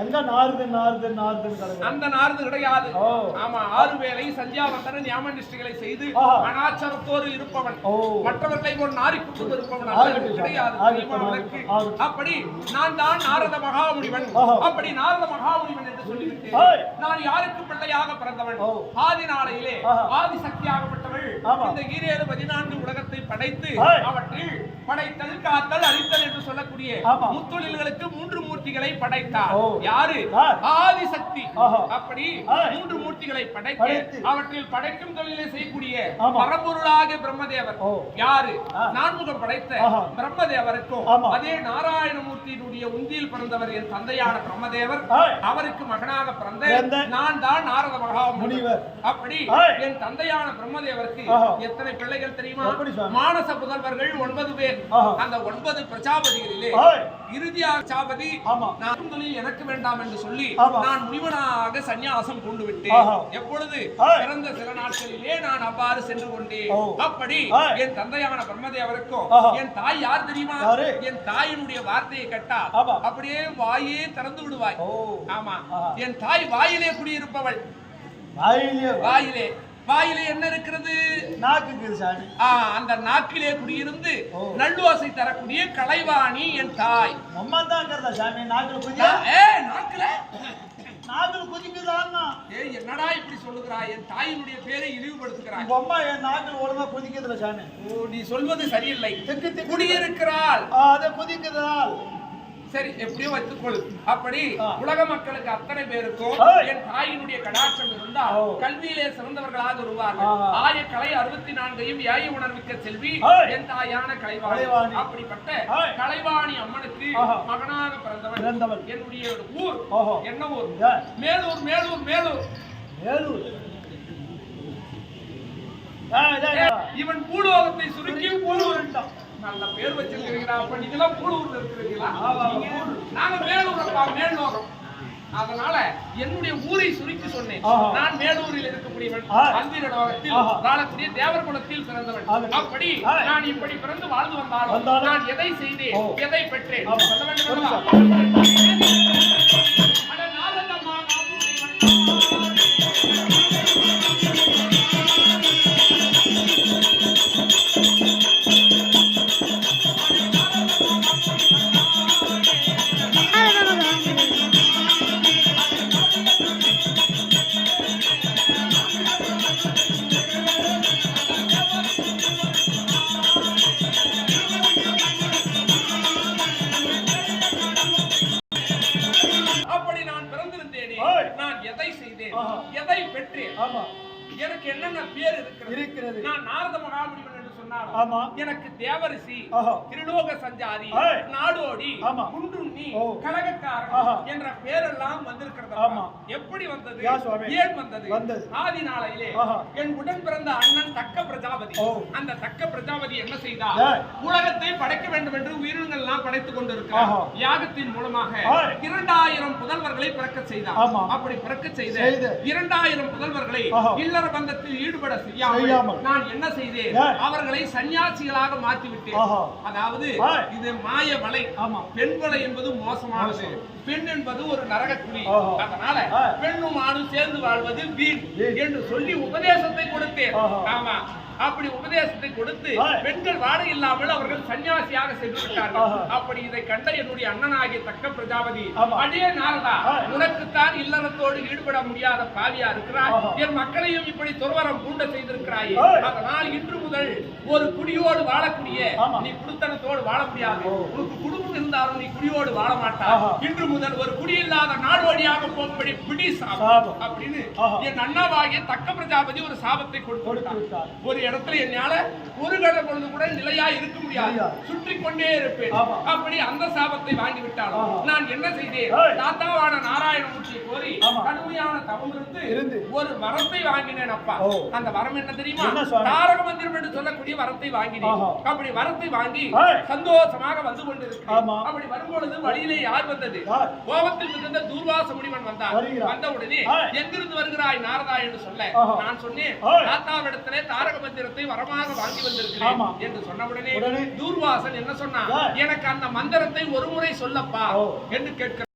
எங்க அந்த கிடையாது. ஆமா ஆறு சந்தியாவந்தன ஞாபக நிஷ்டைகளை செய்து. அனாச்சாரத்தோடு இருப்பவன் ஓ. மற்றவர்களை ஒரு நாரி குட்டு இருப்பவன் கிடையாது. அப்படி நான் தான் நாரத மகாமுனிவன். அப்படி நாரத மகாமுனிவன் என்று சொல்லிவிட்டு ஏய். நான் யாருக்கு பிள்ளையாக பிறந்தவன். ஆதி நாளையிலே. ஆதி சக்தியாகப்பட்டவள் ஆமா. இந்த ஈரேழு பதினான்கு உலகத்தை படைத்து. அவற்றில் படைத்தல் காத்தல் அழித்தல் என்று சொல்லக்கூடிய. முத்தொழில்களுக்கு மூன்று மூர்த்திகளை படைத்தார். யாரு? ஆதிசக்தி. அப்படி. மூன்று மூர்த்திகளை படைத்து. அவற்றில் படைக்கும் தொழிலை செய்யக்கூடிய. பரம்பொருளாக பிரம்மதேவர். யாரு. நான்முகம் படைத்த. பிரம்மதேவருக்கும். அதே நாராயணமூர்த்தியினுடைய உந்தியில் பிறந்தவர் என் தந்தையான பிரம்மதேவர். அவருக்கு மகனாக பிறந்த நான் தான் நாரத மகாமுனிவர் முனிவர். அப்படி. என் தந்தையான பிரம்மதேவருக்கு ஆஹா. எத்தனை பிள்ளைகள் தெரியுமா? மானச புதல்வர்கள் ஒன்பது பேர். அந்த ஒன்பது பிரஜாபதிகளிலே. இறுதியாக தொழில் எனக்கு வேண்டாம் என்று சொல்லி. நான் முனிவனாக சந்நியாசம் கொண்டு விட்டேன். எப்பொழுது. பிறந்த சில நாட்களிலே நான் அவ்வாறு சென்று கொண்டேன். அப்படி. என் தந்தையான பிரம்மதேவருக்கும். என் தாய் யார் தெரியுமா? என் தாயினுடைய வார்த்தையை கேட்டா. அப்படியே வாயே திறந்து விடுவாய். ஆமா. என் தாய் வாயிலே குடியிருப்பவள் வாயிலே வாயிலே வாயிலே என்ன இருக்கிறது? நாக்குக்கு சாமி ஆ, அந்த நாக்கிலே குடியிருந்து ஓ. நல்லோசை தரக்கூடிய கலைவாணி என் தாய். அம்மா தான் சாமி? நாக்குல குதியா? ஏ நாக்குல? நாக்குல குதிக்குதான்னா ஏய் என்னடா இப்படி சொல்லுகிறாய் என் தாயினுடைய பேரை இழிவுபடுத்துகிறாய். அம்மா என் நாக்குல ஒழுங்கா குதிக்குதுல சாமி. ஓ, நீ சொல்வது சரியில்லை. குடியிருக்கிறாள். அதை குதிக்குதால் சரி எப்படியோ வைத்துக்கொள் அப்படி. உலக மக்களுக்கு அத்தனை பேருக்கும். என் தாயினுடைய கடாட்சம் இருந்தால் ஓ. கல்வியிலே சிறந்தவர்களாக வருவார்கள். ஆய கலை அறுபத்தி நான்கையும் ஏய உணர்விக்க செல்வி. என் தாயான கலைவாணி. அப்படிப்பட்ட. கலைவாணி அம்மனுக்கு. மகனாக பிறந்தவன். என்னுடைய ஊர். என்ன ஊர்? மேலூர் மேலூர் மேலூர் டேய். இவன் பூலோகத்தை சுருக்கி பூலூர் பூலூர்ன்ட்டான். நல்ல பேர் வச்சிருக்கிறீங்களா அப்ப நீங்களாம் பூலூர்ல இருக்கிறீங்களா நீங்க- மேலூரப்பா அதனால என்னுடைய ஊரை சுருக்கி சொன்னேன். நான் மேலூரில் இருக்கக்கூடியவன். அந்திரலோகத்தில் ஆஹா. வாழக்கூடிய தேவர் குலத்தில் பிறந்தவன். அப்படி. நான் இப்படி பிறந்து வாழ்ந்து வந்தாலும் நான் எதை செய்தேன். எதை பெற்றேன். சொல்ல வேண்டும் எதை பெற்றேன் ஆமா எனக்கு என்னென்ன பேர் இருக்கிறது நான் நாரத மகாமுனிவன் என்று சொன்னாலும் ஆமா. எனக்கு தேவரிசி. திருலோக சஞ்சாரி. நாடோடி ஆமா. குன்றுண்ணி ஆஹா. என்ற பேரெல்லாம் வந்திருக்கிறது ஆமா. எப்படி வந்தது. ஏன் வந்தது வந்தது. ஆதி நாளையிலே. என் உடன் பிறந்த அண்ணன் தக்க பிரஜாபதி. அந்த தக்க பிரஜாபதி என்ன செய்தார். உலகத்தை படைக்க வேண்டும் என்று உயிரினங்கள் எல்லாம் படைத்துக் கொண்டிருக்கிறார். யாகத்தின் மூலமாக. இரண்டாயிரம் புதல்வர்களை பிறக்க செய்தார். அப்படி பிறக்க செய்த. இரண்டாயிரம் புதல்வர்களை. இல்லற பந்தத்தில் ஈடுபட செய்யாமல். நான் என்ன செய்தேன். அவர்களை சன்னியாசிகளாக மாற்றி விட்டேன் ஆஹா. அதாவது. இது மாய வலை. பெண் வலை என்பது மோசமானது மோசம். பெண் என்பது ஒரு நரகக்குழி. அதனால. பெண்ணும் ஆணும் சேர்ந்து வாழ்வது வீண். என்று சொல்லி உபதேசத்தை கொடுத்தேன். ஆமா அப்படி உபதேசத்தை கொடுத்து. பெண்கள் வாட இல்லாமல் அவர்கள் சன்னியாசியாக சென்று விட்டார்கள். அப்படி இதை கண்ட என்னுடைய அண்ணனாகிய தக்க பிரஜாபதி. அடியே நாரதா. உனக்குத்தான் இல்லறத்தோடு ஈடுபட முடியாத பாவியா இருக்கிறாய். என் மக்களையும் இப்படி துறவரம் பூண்ட செய்திருக்கிறாயே. அதனால் இன்று முதல் ஒரு குடியோடு வாழக்கூடிய. நீ குடுத்தனத்தோடு வாழ முடியாது. உனக்கு குடும்பம் இருந்தாலும் நீ குடியோடு வாழ மாட்டாய் ஆஹா. இன்று முதல் ஒரு குடி இல்லாத நாடோடியாக போகும்படி பிடி சாபம். அப்படின்னு. என் அண்ணாவாகிய தக்க பிரஜாபதி ஒரு சாபத்தை கொடுத்து. ஒரு இடத்துல என்னால ஒரு கட பொழுது கூட நிலையா இருக்க முடியாது. சுற்றி கொண்டே இருப்பேன். அப்படி அந்த சாபத்தை வாங்கி விட்டாலும். நான் என்ன செய்தேன். தாத்தாவான நாராயணமூர்த்தியை கோரி. கடுமையான தவம் இருந்து இருந்து. ஒரு வரத்தை வாங்கினேன் அப்பா. அந்த வரம் என்ன தெரியுமா? தாரக மந்திரம் என்று சொல்லக்கூடிய வரத்தை வாங்கினேன். அப்படி வரத்தை வாங்கி. சந்தோஷமாக வந்து கொண்டிருக்கிறேன். அப்படி வரும்பொழுது வழியிலே யார் வந்தது? கோபத்தில் மிகுந்த தூர்வாச முனிவன் வந்தான். வந்த உடனே. எங்கிருந்து வருகிறாய் நாரதா என்று சொல்ல. நான் சொன்னேன். தாத்தாவிடத்திலே தாரக மந்திரம் மந்திரத்தை வரமாக வாங்கி. வந்திருக்கிறேன் என்று சொன்னவுடனே உடனே தூர்வாசன் என்ன சொன்னான். எனக்கு அந்த மந்திரத்தை ஒரு முறை சொல்லப்பா. என்று கேட்க